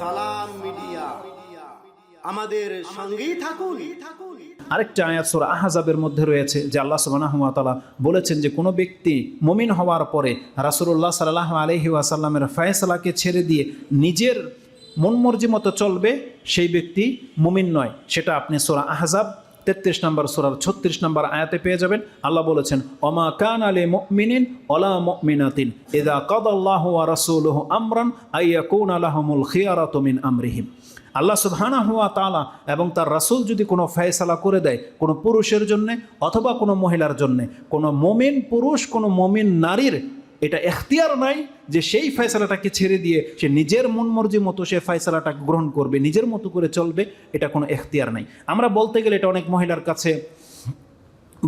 সালাম মিডিয়া। আমাদের সঙ্গেই থাকুন। আরেকটা আয়াত সূরা আহাজাবের মধ্যে রয়েছে, যে আল্লাহ সুবহানাহু ওয়া বলেছেন যে কোনো ব্যক্তি মমিন হওয়ার পরে রাসুল্লাহ সাল্লাহ আলহি আসাল্লামের ফয়সালাকে ছেড়ে দিয়ে নিজের মনমর্জি মতো চলবে, সেই ব্যক্তি মুমিন নয়। সেটা আপনি সোরা আহজাব তেত্রিশ নম্বর সুরার ছত্রিশ নম্বর আয়াতে পেয়ে যাবেন। আল্লাহ বলেছেন অমা কান আলী মুমিনিন অলা মুমিনাতিন। এদা ওয়া রাসূলুহু আমরান আইয়াকুনা লাহুমুল খিয়ারাতু মিন আমরিহিম। আল্লাহ সুবহানা হুয়া তালা এবং তার রাসূল যদি কোনো ফয়সালা করে দেয়, কোনো পুরুষের জন্যে অথবা কোনো মহিলার জন্যে, কোনো মমিন পুরুষ, কোনো মমিন নারীর এটা এখতিয়ার নাই যে সেই ফয়সালাটাকে ছেড়ে দিয়ে সে নিজের মন মর্জি মতো সে ফয়সালাটাকে গ্রহণ করবে, নিজের মতো করে চলবে, এটা কোনো এখতিয়ার নাই। আমরা বলতে গেলে এটা অনেক মহিলার কাছে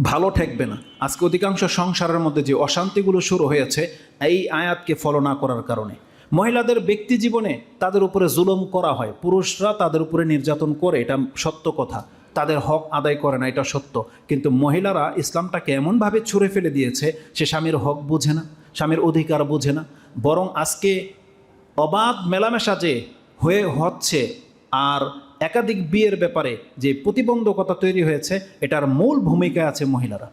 ভালো ঠেকবে না। আজকে অধিকাংশ সংসারের মধ্যে যে অশান্তিগুলো শুরু হয়েছে, এই আয়াতকে ফলো না করার কারণে। মহিলাদের ব্যক্তি জীবনে তাদের উপরে জুলুম করা হয়, পুরুষরা তাদের উপরে নির্যাতন করে, এটা সত্য কথা। তাদের হক আদায় করে না, এটা সত্য। কিন্তু মহিলারা ইসলামটাকে এমনভাবে ছুঁড়ে ফেলে দিয়েছে, সে স্বামীর হক বোঝে না। স্বামীর অধিকার বোঝে না। বরং আজকে অবাধ মেলামেশা যে হয়ে হচ্ছে আর একাধিক বিয়ের ব্যাপারে যে প্রতিবন্ধকতা তৈরি হয়েছে, এটার মূল ভূমিকা আছে মহিলারা।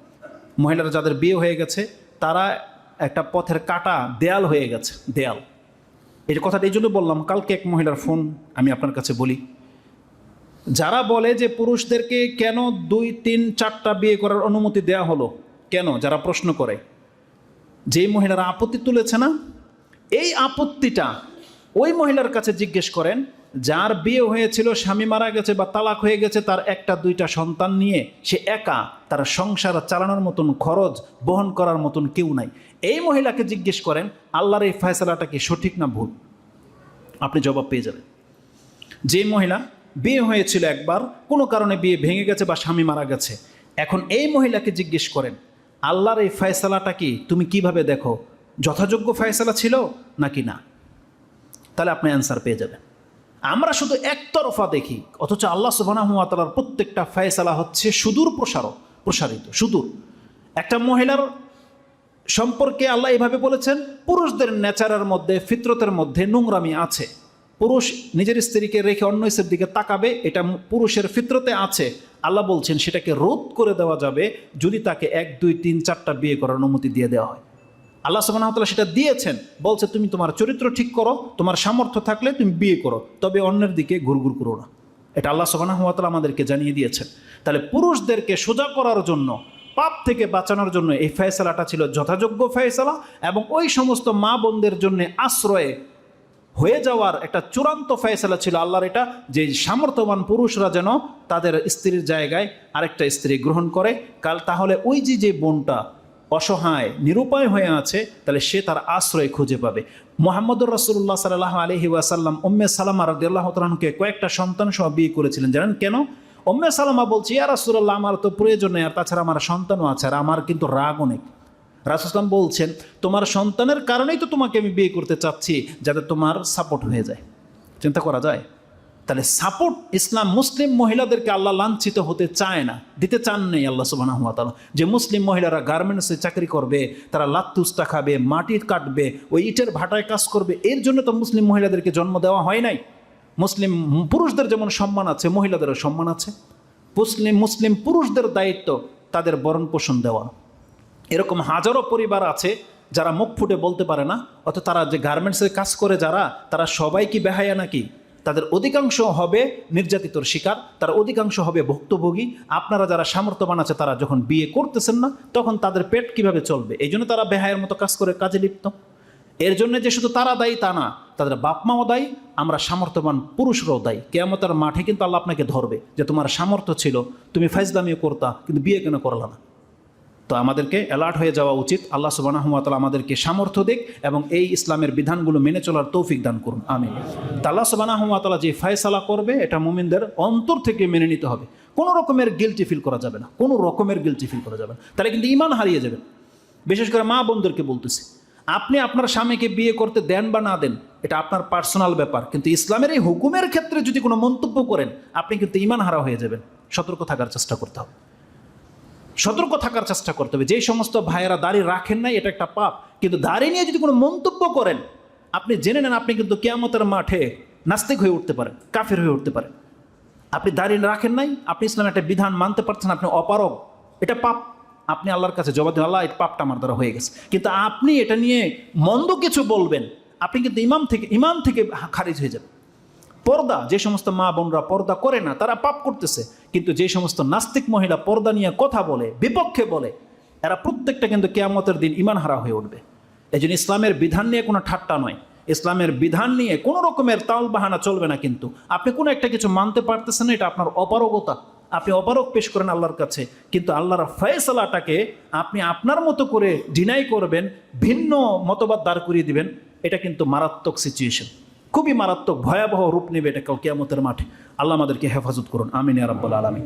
মহিলারা যাদের বিয়ে হয়ে গেছে, তারা একটা পথের কাটা দেয়াল হয়ে গেছে, দেয়াল। এই কথাটা এই জন্য বললাম, কালকে এক মহিলার ফোন আমি আপনার কাছে বলি। যারা বলে যে পুরুষদেরকে কেন দুই, তিন, চারটা বিয়ে করার অনুমতি দেয়া হলো, কেন? যারা প্রশ্ন করে। যেই মহিলারা আপত্তি তুলেছে না, এই আপত্তিটা ওই মহিলার কাছে জিজ্ঞেস করেন, যার বিয়ে হয়েছিল, স্বামী মারা গেছে বা তালাক হয়ে গেছে, তার একটা দুইটা সন্তান নিয়ে সে একা তার সংসার চালানোর মতন খরচ বহন করার মতন কেউ নাই। এই মহিলাকে জিজ্ঞেস করেন, আল্লাহর এই ফয়সলাটা কি সঠিক না ভুল? আপনি জবাব পেয়ে যাবেন। যে মহিলা বিয়ে হয়েছিল একবার, কোনো কারণে বিয়ে ভেঙে গেছে বা স্বামী মারা গেছে। এখন এই মহিলাকে জিজ্ঞেস করেন আল্লাহর এই ফয়সালাটা কি? তুমি কীভাবে দেখো? যথাযোগ্য ফয়সালা ছিল নাকি না? তাহলে আপনি অ্যান্সার পেয়ে যাবেন। আমরা শুধু একতরফা দেখি, অথচ আল্লাহ সুবানাহতালার প্রত্যেকটা ফয়সালা হচ্ছে সুদূর প্রসারক, প্রসারিত, সুদূর। একটা মহিলার সম্পর্কে আল্লাহ এভাবে বলেছেন, পুরুষদের নেচারের মধ্যে, ফিতরতের মধ্যে নোংরামি আছে। পুরুষ নিজের স্ত্রীকে রেখে অন্য স্ত্রীর দিকে তাকাবে, এটা পুরুষের ফিতরতে আছে। আল্লাহ বলছেন সেটাকে রোধ করে দেওয়া যাবে যদি তাকে এক, দুই, তিন, চারটা বিয়ে করার অনুমতি দিয়ে দেওয়া হয়। আল্লাহ সুবাহতাল্লাহ সেটা দিয়েছেন, বলছে তুমি তোমার চরিত্র ঠিক করো, তোমার সামর্থ্য থাকলে তুমি বিয়ে করো, তবে অন্যের দিকে ঘুরঘুর করো না। এটা আল্লাহ সুবাহতাল্লাহ আমাদেরকে জানিয়ে দিয়েছেন। তাহলে পুরুষদেরকে সোজা করার জন্য, পাপ থেকে বাঁচানোর জন্য এই ফয়সালাটা ছিল যথাযোগ্য ফয়সালা এবং ওই সমস্ত মা বোনদের জন্য আশ্রয়ে হয়ে যাওয়ার একটা চূড়ান্ত ফয়সালা ছিল আল্লাহর এটা, যে সামর্থ্যবান পুরুষরা যেন তাদের স্ত্রীর জায়গায় আরেকটা স্ত্রী গ্রহণ করে। কাল তাহলে ওই যে যে বোনটা অসহায়, নিরুপায় হয়ে আছে, তাহলে সে তার আশ্রয় খুঁজে পাবে। মোহাম্মদুর রসুল্লাহ সাল্লাহ আলহি ওয়াসাল্লাম উম্মে সালামা রদিয়াল্লাহ তালকে কয়েকটা সন্তান সহ বিয়ে করেছিলেন। জানেন কেন? উম্মে সালামা বলছি আর রাসুল্লাহ আমার তো প্রয়োজন নেই, আর তাছাড়া আমার সন্তানও আছে, আর আমার কিন্তু রাগ অনেক রাসুসলাম বলছেন, তোমার সন্তানের কারণেই তো তোমাকে আমি বিয়ে করতে চাচ্ছি, যাতে তোমার সাপোর্ট হয়ে যায়। চিন্তা করা যায়? তাহলে সাপোর্ট ইসলাম মুসলিম মহিলাদেরকে আল্লাহ লাঞ্ছিত হতে চায় না, দিতে চান নেই আল্লাহ সুবাহ যে মুসলিম মহিলারা গার্মেন্টসে চাকরি করবে, তারা লাত্তুস্তা খাবে মাটি কাটবে, ওই ইটের ভাটায় কাজ করবে, এর জন্য তো মুসলিম মহিলাদেরকে জন্ম দেওয়া হয় নাই। মুসলিম পুরুষদের যেমন সম্মান আছে, মহিলাদেরও সম্মান আছে। মুসলিম মুসলিম পুরুষদের দায়িত্ব তাদের বরণ পোষণ দেওয়া। এরকম হাজারো পরিবার আছে যারা মুখ ফুটে বলতে পারে না অত তারা যে গার্মেন্টসের কাজ করে যারা, তারা সবাই কি বেহায়া নাকি? তাদের অধিকাংশ হবে নির্যাতিতর শিকার, তার অধিকাংশ হবে ভুক্তভোগী। আপনারা যারা সামর্থ্যবান আছে, তারা যখন বিয়ে করতেছেন না, তখন তাদের পেট কীভাবে চলবে? এই জন্য তারা বেহায়ের মতো কাজ করে, কাজে লিপ্ত। এর জন্য যে শুধু তারা দায়ী, তা না, তাদের বাপ মাও দায়ী, আমরা সামর্থ্যবান পুরুষরাও দায়ী। কেয়ামতের মাঠে কিন্তু আল্লাহ আপনাকে ধরবে যে তোমার সামর্থ্য ছিল, তুমি ফাইজদামিও করতা, কিন্তু বিয়ে কেন করলা না? তো আমাদেরকে অ্যালার্ট হয়ে যাওয়া উচিত। আল্লাহ সুবানাহমাতালা আমাদেরকে সামর্থ্য দিক এবং এই ইসলামের বিধানগুলো মেনে চলার তৌফিক দান করুন। আমি আল্লাহ সুবানাহমাতালা যে ফায়সালা করবে, এটা মুমিনদের অন্তর থেকে মেনে নিতে হবে। কোনো রকমের গিলটি ফিল করা যাবে না। কোনো রকমের গিলটি ফিল করা যাবে না। তাহলে কিন্তু ইমান হারিয়ে যাবেন। বিশেষ করে মা বোনদেরকে বলতেছি, আপনি আপনার স্বামীকে বিয়ে করতে দেন বা না দেন, এটা আপনার পার্সোনাল ব্যাপার। কিন্তু ইসলামের এই হুকুমের ক্ষেত্রে যদি কোনো মন্তব্য করেন, আপনি কিন্তু ইমান হারা হয়ে যাবেন। সতর্ক থাকার চেষ্টা করতে হবে। সতর্ক থাকার চেষ্টা করতে হবে। যে সমস্ত ভাইয়েরা দাড়ি রাখেন নাই, এটা একটা পাপ। কিন্তু দাড়ি নিয়ে যদি কোনো মন্তব্য করেন, আপনি জেনে নেন আপনি কিন্তু কেয়ামতের মাঠে নাস্তিক হয়ে উঠতে পারেন, কাফের হয়ে উঠতে পারেন। আপনি দাঁড়িয়ে রাখেন নাই, আপনি ইসলামের একটা বিধান মানতে পারছেন, আপনি অপারগ, এটা পাপ। আপনি আল্লাহর কাছে জবাব দেন আল্লাহ, এই পাপটা আমার দ্বারা হয়ে গেছে। কিন্তু আপনি এটা নিয়ে মন্দ কিছু বলবেন, আপনি কিন্তু ইমাম থেকে ইমাম থেকে খারিজ হয়ে যাবেন। পর্দা, যে সমস্ত মা বোনরা পর্দা করে না, তারা পাপ করতেছে। কিন্তু যে সমস্ত নাস্তিক মহিলা পর্দা নিয়ে কথা বলে, বিপক্ষে বলে এরা প্রত্যেকটা কিন্তু কেয়ামতের দিন ইমান হারা হয়ে উঠবে। এই জন্য ইসলামের বিধান নিয়ে কোনো ঠাট্টা নয়। ইসলামের বিধান নিয়ে কোনো রকমের তাল বাহানা চলবে না কিন্তু। আপনি কোনো একটা কিছু মানতে পারতেছেন না, এটা আপনার অপারগতা। আপনি অপারগ পেশ করেন আল্লাহর কাছে, কিন্তু আল্লাহর ফয়সালাটাকে আপনি আপনার মতো করে ডিনাই করবেন, ভিন্ন মতবাদ দাঁড় করিয়ে দিবেন, এটা কিন্তু মারাত্মক সিচুয়েশন খুবই মারাত্মক ভয়াবহ রূপ নেবে এটা কাল কেয়ামতের মাঠে। আল্লাহ আমাদেরকে হেফাজত করুন। আমিন আরব্বুল আলমী